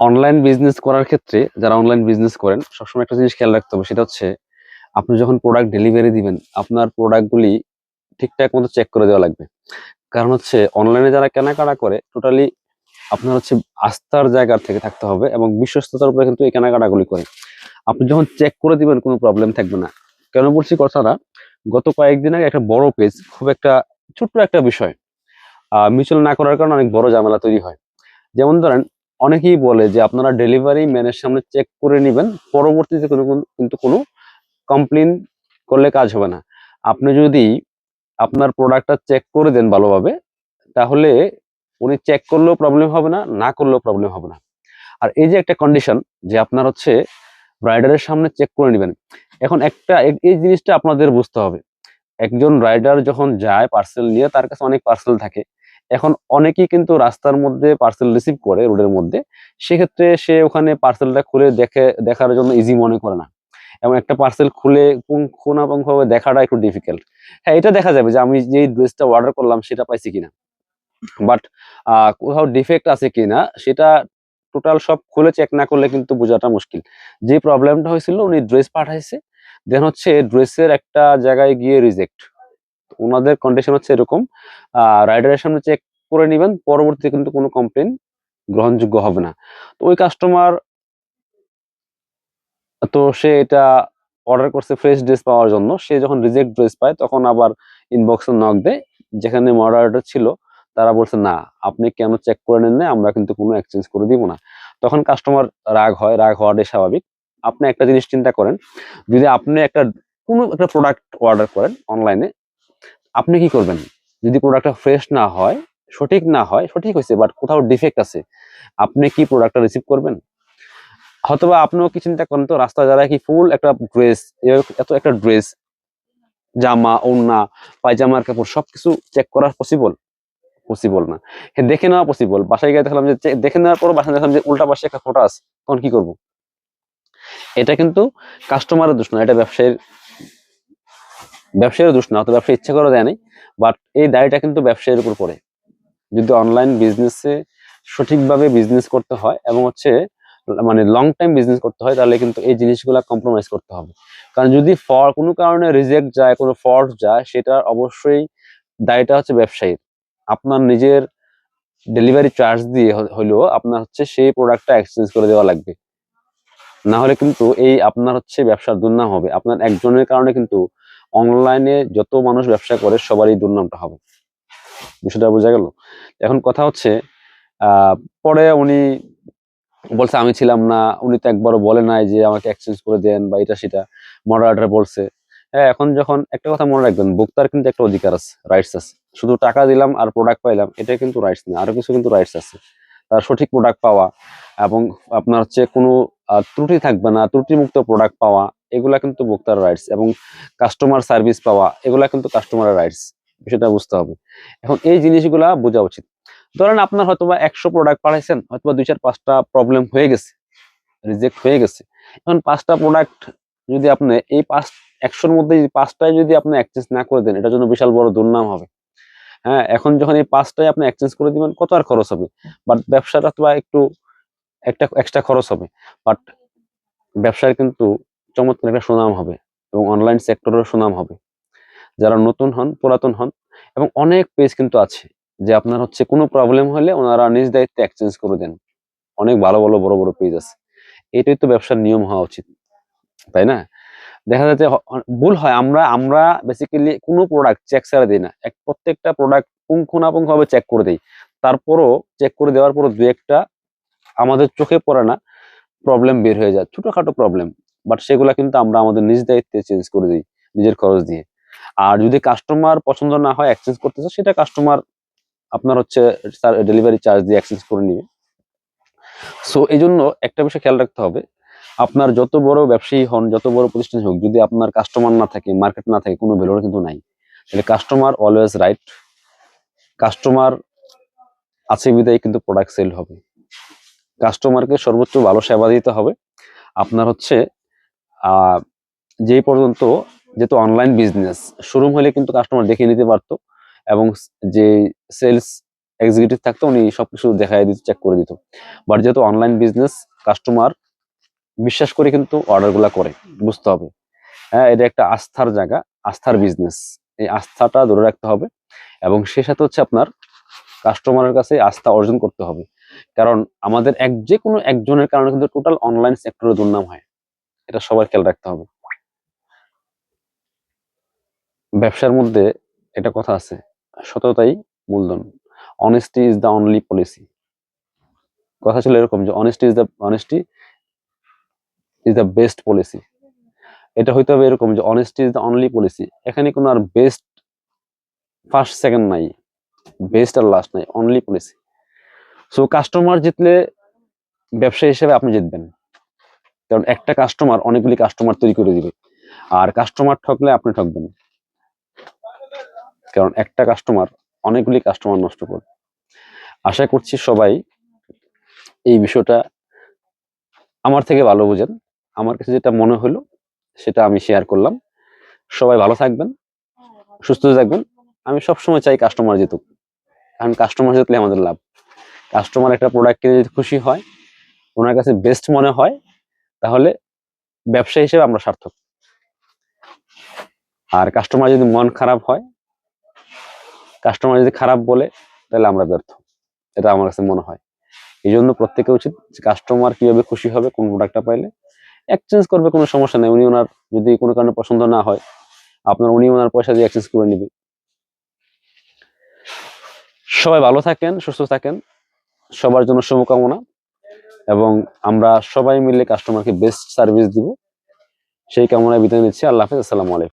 Online business করার ক্ষেত্রে যারা অনলাইন বিজনেস করেন, সবসময় একটা জিনিস খেয়াল রাখতে হবে, সেটা হচ্ছে আপনি যখন প্রোডাক্ট ডেলিভারি দিবেন, আপনার প্রোডাক্টগুলি ঠিকঠাক মতো চেক করে দেওয়া লাগবে। কারণ হচ্ছে অনলাইনে যারা কেনাকাটা করে টোটালি আপনার হচ্ছে আস্থার জায়গা থেকে থাকতে হবে এবং বিশ্বস্ততার উপরে কিন্তু এই কেনাকাটাগুলি করে। আপনি যখন চেক করে দিবেন, কোনো প্রবলেম থাকবে না। কেন বলছি কথাটা? গত কয়েকদিন আগে একটা বড় পেজ খুব একটা ছোট্ট একটা বিষয় মিউচুয়াল না করার কারণে অনেক বড় ঝামেলা তৈরি হয়। যেমন ধরেন অনেকেই বলে যে আপনারা ডেলিভারি ম্যানের সামনে চেক করে নেবেন, পরবর্তীতে কোনো কোনো- কিন্তু কোনো কমপ্লেন করলে কাজ হবে না। আপনি যদি আপনার প্রোডাক্টটা চেক করে দেন ভালোভাবে, তাহলে উনি চেক করলেও প্রবলেম হবে না না করলেও প্রবলেম হবে না। আর এই যে একটা কন্ডিশন যে আপনার হচ্ছে রাইডারের সামনে চেক করে নেবেন, এখন একটা এই জিনিসটা আপনাদের বুঝতে হবে। একজন রাইডার যখন যায় পার্সেল নিয়ে, তার কাছে অনেক পার্সেল থাকে। এখন অনেকেই কিন্তু রাস্তার মধ্যে পার্সেল রিসিভ করে রোডের মধ্যে। সেক্ষেত্রে সে ওখানে পার্সেলটা খুলে দেখে, দেখার জন্য ইজি মনে করে না। এবং একটা পার্সেল খুলে পুঙ্খানুপুঙ্খভাবে দেখাটা একটু ডিফিকাল্ট হ্যাঁ এটা দেখা যাবে যে আমি যেই ড্রেসটা অর্ডার করলাম সেটা পাইছি কিনা। বাট কোথাও ডিফেক্ট আছে কিনা, সেটা টোটাল সব খুলে চেক না করলে কিন্তু বোঝাটা মুশকিল। যে প্রবলেমটা হয়েছিল, উনি ড্রেস পাঠাইছে। দেন হচ্ছে ড্রেসের একটা জায়গায় গিয়ে রিজেক্ট ওনাদের কন্ডিশন হচ্ছে এরকম রাইডারের সামনে চেক করে নেবেন, পরবর্তীতে কিন্তু কোনো কমপ্লেন গ্রহণযোগ্য হবে না। তো ওই কাস্টমার তো সে এটা অর্ডার করছে ফ্রেশ ড্রেস পাওয়ার জন্য, সে যখন রিজেক্ট ড্রেস পায়, তখন আবার ইনবক্সে নক দেয়, যেখানে মডারেটর ছিল, তারা বলছে, না, আপনি কেন চেক করে নেন না আমরা কিন্তু কোনো এক্সচেঞ্জ করে দিব না। তখন কাস্টমার রাগ হয়, রাগ হওয়াটাই স্বাভাবিক। আপনি একটা জিনিস চিন্তা করেন, যদি আপনি একটা কোনো একটা প্রোডাক্ট অর্ডার করেন অনলাইনে আপনি কি করবেন? যদি প্রোডাক্টটা ফ্রেশ না হয়, সঠিক না হয়, সঠিক হয়েছে বাট কোথাও ডিফেক্ট আছে, আপনি কি প্রোডাক্টটা রিসিভ করবেন? হয়তোবা আপনিও কি চিন্তা করেন তো রাস্তা যারা কি ফুল একটা ড্রেস এত একটা ড্রেস জামা, ওড়না, পায়জামার কাপড়, সবকিছু চেক করা পসিবল পসিবল না। হ্যাঁ দেখে নেওয়া পসিবল বাসায় গিয়ে দেখলাম যে দেখে নেওয়ার পর বাসায় দেখলাম যে, উল্টা পাশে একটা ফোটা আছে, তখন কি করব? এটা কিন্তু কাস্টমারের দোষ না, এটা ব্যবসায়ীর ব্যবসায়ীর দোষ না, অত ব্যবসা ইচ্ছা করে দেয় নাই বাট এই দায়টা কিন্তু ব্যবসায়ীর উপর পড়ে। যদি অনলাইন বিজনেসে সঠিকভাবে বিজনেস করতে হয় এবং হচ্ছে মানে লং টাইম বিজনেস করতে হয়, তাহলে কিন্তু এই জিনিসগুলা কম্প্রোমাইজ করতে হবে। কারণ যদি ফর কোনো কারণে রিজেক্ট যায়, কোনো ফল্ট যায়, সেটা অবশ্যই দায়টা হচ্ছে ব্যবসায়ীর। আপনার নিজের ডেলিভারি চার্জ দিয়ে হলেও আপনার হচ্ছে সেই প্রোডাক্টটা এক্সচেঞ্জ করে দেওয়া লাগবে। না হলে কিন্তু এই আপনার হচ্ছে ব্যবসার দুর্নাম হবে। আপনার একজনের কারণে কিন্তু অনলাইনে যত মানুষ ব্যবসা করে, সবারই দুর্নামটা হবে। বিষয়টা বোঝা গেল? এখন কথা হচ্ছে পরে উনি বলছে, আমি ছিলাম না। উনি তো একবারও বলে নাই যে, আমাকে এক্সচেঞ্জ করে দেন বা এটা সেটা। মডারেটর বলছে। হ্যাঁ এখন যখন একটা কথা মনে রাখবেন, ভোক্তার কিন্তু একটা অধিকার আছে রাইটস আছে। শুধু টাকা দিলাম আর প্রোডাক্ট পাইলাম এটা কিন্তু রাইটস না, আরও কিছু কিন্তু রাইটস আছে। তার সঠিক প্রোডাক্ট পাওয়া এবং আপনার হচ্ছে কোনো ত্রুটি থাকবে না, ত্রুটিমুক্ত প্রোডাক্ট পাওয়া। এগুলা কিন্তু ভোক্তার রাইটস এবং কাস্টমার সার্ভিস পাওয়া, এগুলা কিন্তু কাস্টমারের রাইটস বিষয়টা বুঝতে হবে। এখন এই জিনিসগুলা বোঝা উচিত। ধরেন আপনার হয়তোবা একশো প্রোডাক্ট পাঠাইছেন, হয়তোবা দুই চার পাঁচটা প্রবলেম হয়ে গেছে রিজেক্ট হয়ে গেছে। এখন পাঁচটা প্রোডাক্ট যদি আপনি এই পাঁচ, একশোর মধ্যে পাঁচটায় যদি আপনি এক্সচেঞ্জ না করে দেন, এটার জন্য বিশাল বড় দুর্নাম হবে। হ্যাঁ এখন যখন এই পাঁচটায় আপনি এক্সচেঞ্জ করে দিবেন, কত আর খরচ হবে? বাট ব্যবসাটা তো একটু একটা এক্সট্রা খরচ হবে। বাট ব্যবসার কিন্তু চমৎকার একটা সুনাম হবে এবং অনলাইন সেক্টরের সুনাম হবে। যারা নতুন হন, পুরাতন হন এবং অনেক পেজ কিন্তু আছে যে আপনার হচ্ছে কোনো প্রবলেম হলে ওনারা নিজ দায়িত্বে এক্সচেঞ্জ করে দেন। অনেক ভালো ভালো, বড় বড় পেজ আছে। এটাই তো ব্যবসার নিয়ম হওয়া উচিত, তাই না? দেখা যাচ্ছে ভুল হয়, আমরা আমরা বেসিক্যালি কোনো প্রোডাক্ট চেক ছাড়া দিই না। এক, প্রত্যেকটা প্রোডাক্ট পুঙ্খানুপুঙ্খভাবে চেক করে দিই। তারপরও চেক করে দেওয়ার পর দু একটা আমাদের চোখে পড়ে না প্রবলেম বের হয়ে যায়, ছোটোখাটো প্রবলেম বাট সেগুলা কিন্তু আমরা আমাদের নিজ দায়িত্বে চেঞ্জ করে দিই, নিজের খরচ দিয়ে। আর যদি কাস্টমার পছন্দ না হয় এক্সচেঞ্জ করতে চায়, সেটা কাস্টমার আপনার হচ্ছে ডেলিভারি চার্জ দিয়ে এক্সচেঞ্জ করে নিবে। সো এই জন্য একটা বিষয় খেয়াল রাখতে হবে, আপনার যত বড় ব্যবসায়ী হন, যত বড় প্রতিষ্ঠান হোক, যদি আপনার কাস্টমার না থাকে মার্কেট না থাকে, কোনো ভ্যালু কিন্তু নাই, তাহলে কাস্টমার অলওয়েজ রাইট কাস্টমার আছে বিদায় কিন্তু প্রোডাক্ট সেল হবে। কাস্টমারকে সর্বোচ্চ ভালো সেবা দিতে হবে। আপনার হচ্ছে যেই পর্যন্ত যেহেতু অনলাইন বিজনেস শোরুম হলে কিন্তু কাস্টমার দেখে নিতে পারতো এবং যে সেলস এক্সিকিউটিভ থাকতো উনি সবকিছু দেখাই দিত চেক করে দিত। বাট যেহেতু অনলাইন বিজনেস কাস্টমার বিশ্বাস করে কিন্তু অর্ডারগুলো করে, বুঝতে হবে। হ্যাঁ এটা একটা আস্থার জায়গা, আস্থার বিজনেস এই আস্থাটা ধরে রাখতে হবে এবং সে সাথে হচ্ছে আপনার কাস্টমারের কাছে আস্থা অর্জন করতে হবে। কারণ আমাদের এক যে কোনো একজনের কারণে কিন্তু টোটাল অনলাইন সেক্টরের দুর্নাম হয়। এটা সবার খেয়াল রাখতে হবে। ব্যবসার মধ্যে এটা কথা আছে, সততাই মূলধন। Honesty is the only policy কথা ছিল এরকম যে honesty is the honesty is the best policy এটা হইতে হবে এরকম যে honesty is the only policy এখানে কোনো আর বেস্ট ফার্স্ট সেকেন্ড নাই। বেস্ট আর লাস্ট নাই অনলি পলিসি সো কাস্টমার জিতলে ব্যবসা হিসেবে আপনি জিতবেন। কারণ একটা কাস্টমার অনেকগুলি কাস্টমার তৈরি করে দিবে। আর কাস্টমার ঠকলে আপনি ঠকবেন কারণ একটা কাস্টমার অনেকগুলি কাস্টমার নষ্ট করবে। আশা করছি সবাই এই বিষয়টা আমার থেকে ভালো বুঝেন। আমার কাছে যেটা মনে হলো, সেটা আমি শেয়ার করলাম। সবাই ভালো থাকবেন, সুস্থ থাকবেন। আমি সবসময় চাই কাস্টমার জিতুক। কারণ কাস্টমার জিতলে আমাদের লাভ। কাস্টমার একটা প্রোডাক্ট কিনে যদি খুশি হয়, ওনার কাছে বেস্ট মনে হয় তাহলে ব্যবসা হিসেবে আমরা সার্থক। আর কাস্টমার যদি মন খারাপ হয় কাস্টমার যদি খারাপ বলে, তাহলে আমরা ব্যর্থ। এটা আমার কাছে মনে হয়। এই জন্য প্রত্যেকে উচিত কাস্টমার কীভাবে খুশি হবে, কোন প্রোডাক্টটা পাইলে এক্সচেঞ্জ করবে, কোনো সমস্যা নেই। উনি ওনার যদি কোনো কারণে পছন্দ না হয়, আপনার উনি ওনার পয়সা দিয়ে এক্সচেঞ্জ করে নেবে। সবাই ভালো থাকেন, সুস্থ থাকেন। সবার জন্য শুভকামনা। এবং আমরা সবাই মিলে কাস্টমারকে বেস্ট সার্ভিস দিব। সেই কামনায় বিদায় নিচ্ছি। আল্লাহ হাফিজ। আসসালামু আলাইকুম।